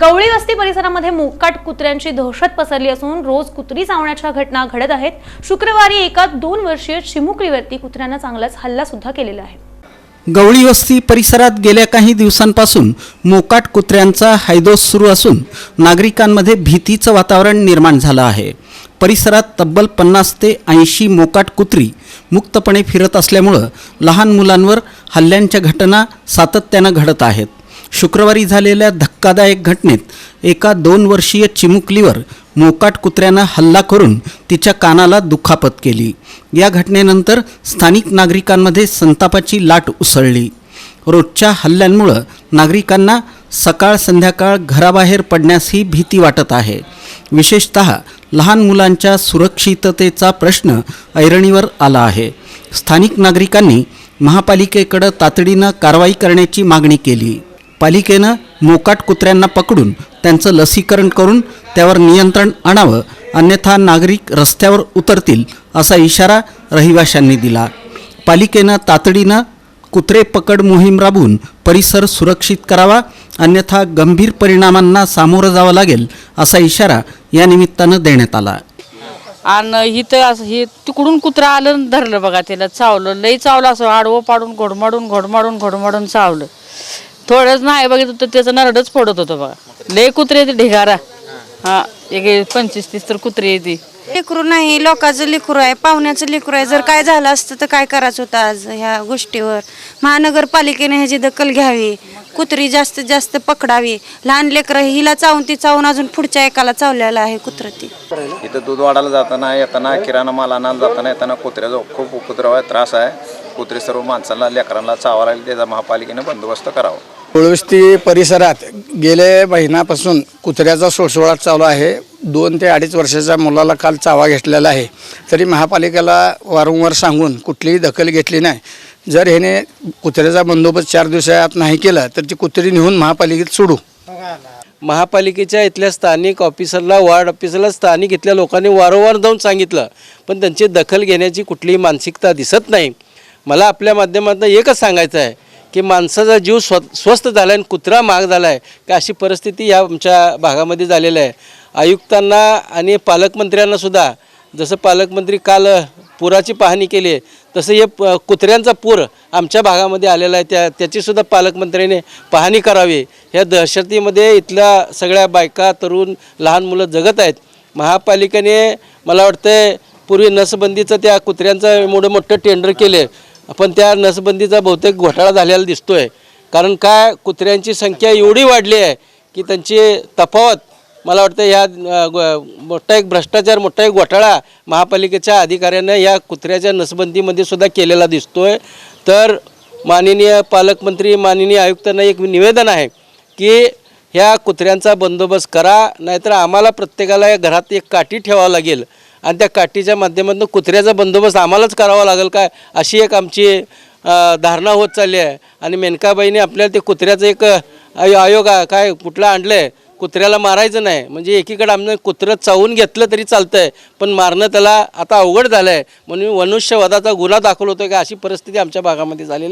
गवळी वस्ती परिसरामध्ये मोकाट कुत्र्यांची दहशत पसरली असून रोज कुत्री चावण्याच्या घटना घडत आहेत. शुक्रवारी एका दोन वर्षीय चिमुकलीवरती कुत्र्यानं चांगलाच हल्ला सुद्धा केलेला आहे. गवळी वस्ती परिसरात गेल्या काही दिवसांपासून मोकाट कुत्र्यांचा हैदोस सुरू असून नागरिकांमध्ये भीतीचं वातावरण निर्माण झालं आहे. परिसरात तब्बल पन्नास ते ऐंशी मोकाट कुत्री मुक्तपणे फिरत असल्यामुळं लहान मुलांवर हल्ल्यांच्या घटना सातत्यानं घडत आहेत. शुक्रवारी झालेल्या धक्कादायक घटनेत एका दोन वर्षीय चिमुकलीवर मोकाट कुत्र्यानं हल्ला करून तिच्या कानाला दुखापत केली. या घटनेनंतर स्थानिक नागरिकांमध्ये संतापाची लाट उसळली. रोजच्या हल्ल्यांमुळं नागरिकांना सकाळ संध्याकाळ घराबाहेर पडण्यासही भीती वाटत आहे. विशेषत लहान मुलांच्या सुरक्षिततेचा प्रश्न ऐरणीवर आला आहे. स्थानिक नागरिकांनी महापालिकेकडं तातडीनं कारवाई करण्याची मागणी केली. पालिकेनं मोकाट कुत्र्यांना पकडून त्यांचं लसीकरण करून त्यावर नियंत्रण आणावं अन्यथा नागरिक रस्त्यावर उतरतील असा इशारा रहिवाशांनी दिला. पालिकेनं तातडीनं कुत्रे पकड मोहीम राबवून परिसर सुरक्षित करावा अन्यथा गंभीर परिणामांना सामोरं जावं लागेल असा इशारा या निमित्तानं देण्यात आला. आणि इथं असं हे तिकडून कुत्रा आलं धरलं बघा त्याला चावलं. लई चावलं असं आडवं पाडून घोडमाडून घोडमाडून घोडमाडून चावलं. थोडंच नाही बघितलं तर त्याचं नरडच पडत होतं बघा. लई कुत्रे येते ढिगारा. हा एक पंचवीस तीस तर कुत्रे येते लेकरू नाही लोकांचं लेकरू आहे पाहुण्याचं लेकरू आहे. जर काय झालं असतं तर काय करायचं होतं आज ह्या गोष्टीवर? महानगरपालिकेने ह्याची दखल घ्यावी. कुत्री जास्तीत जास्त पकडावी. लहान लेकरं हिला चावून ती चावून अजून पुढच्या एकाला चावलेलं आहे कुत्र ती. इथं दूध वाढायला जाताना येताना किराणा माल आणायला जाताना येताना कुत्र्याचा खूप उपद्रव आहे त्रास आहे. कुत्रे सर्व माणसाला लेकरांना चावा लागले त्याचा महापालिकेने बंदोबस्त करावा. कुळवस्ती परिसरात गेल्या महिन्यापासून कुत्र्याचा सोळसोळा चालू आहे. दोन ते अडीच वर्षाच्या मुलाला काल चावा घेतलेला आहे. तरी महापालिकेला वारंवार सांगून कुठलीही दखल घेतली नाही. जर ह्याने कुत्र्याचा बंदोबस्त चार दिवसात नाही केला तर ती कुत्री नेऊन महापालिकेत सोडू. महापालिकेच्या इथल्या स्थानिक ऑफिसरला वार्ड ऑफिसरला स्थानिक इथल्या लोकांनी वारंवार जाऊन सांगितलं. पण त्यांची दखल घेण्याची कुठलीही मानसिकता दिसत नाही. मला आपल्या माध्यमातून एकच सांगायचं आहे. की माणसाचा जीव स्व स्वस्त झाला आहे आणि कुत्रा महाग झाला आहे का अशी परिस्थिती ह्या आमच्या भागामध्ये झालेली आहे. आयुक्तांना आणि पालकमंत्र्यांनासुद्धा जसं पालकमंत्री काल पुराची पाहणी केली आहे तसं हे प कुत्र्यांचा पूर आमच्या भागामध्ये आलेला आहे. त्या त्याचीसुद्धा पालकमंत्र्याने पाहणी करावी. ह्या दहशतीमध्ये इथल्या सगळ्या बायका तरुण लहान मुलं जगत आहेत. महापालिकेने मला वाटतं पूर्वी नसबंदीचं त्या कुत्र्यांचं मोठं मोठं टेंडर केले पण त्या नसबंदीचा बहुतेक घोटाळा झालेला दिसतोय. कारण काय कुत्र्यांची संख्या एवढी वाढली आहे की त्यांची तफावत मला वाटतं ह्या मोठा एक भ्रष्टाचार मोठा एक घोटाळा महापालिकेच्या अधिकाऱ्यांना या कुत्र्याच्या नसबंदीमध्ये सुद्धा केलेला दिसतोय. तर माननीय पालकमंत्री माननीय आयुक्तांना एक निवेदन आहे की ह्या कुत्र्यांचा बंदोबस्त करा नाहीतर आम्हाला प्रत्येकाला या घरात एक काठी ठेवावं लागेल. आणि त्या काठीच्या माध्यमातून कुत्र्याचा बंदोबस्त आम्हालाच करावा लागेल काय? अशी एक आमची धारणा होत चालली आहे. आणि मेनकाबाईने आपल्याला ते कुत्र्याचं एक आयोग काय कुठलं आणलं आहे कुत्र्याला मारायचं नाही. म्हणजे एकीकडे आमचं कुत्रं चावून घेतलं तरी चालतं आहे पण मारणं त्याला आता अवघड झालं आहे म्हणून मनुष्यवादाचा गुन्हा दाखल होतो का अशी परिस्थिती आमच्या भागामध्ये झालेली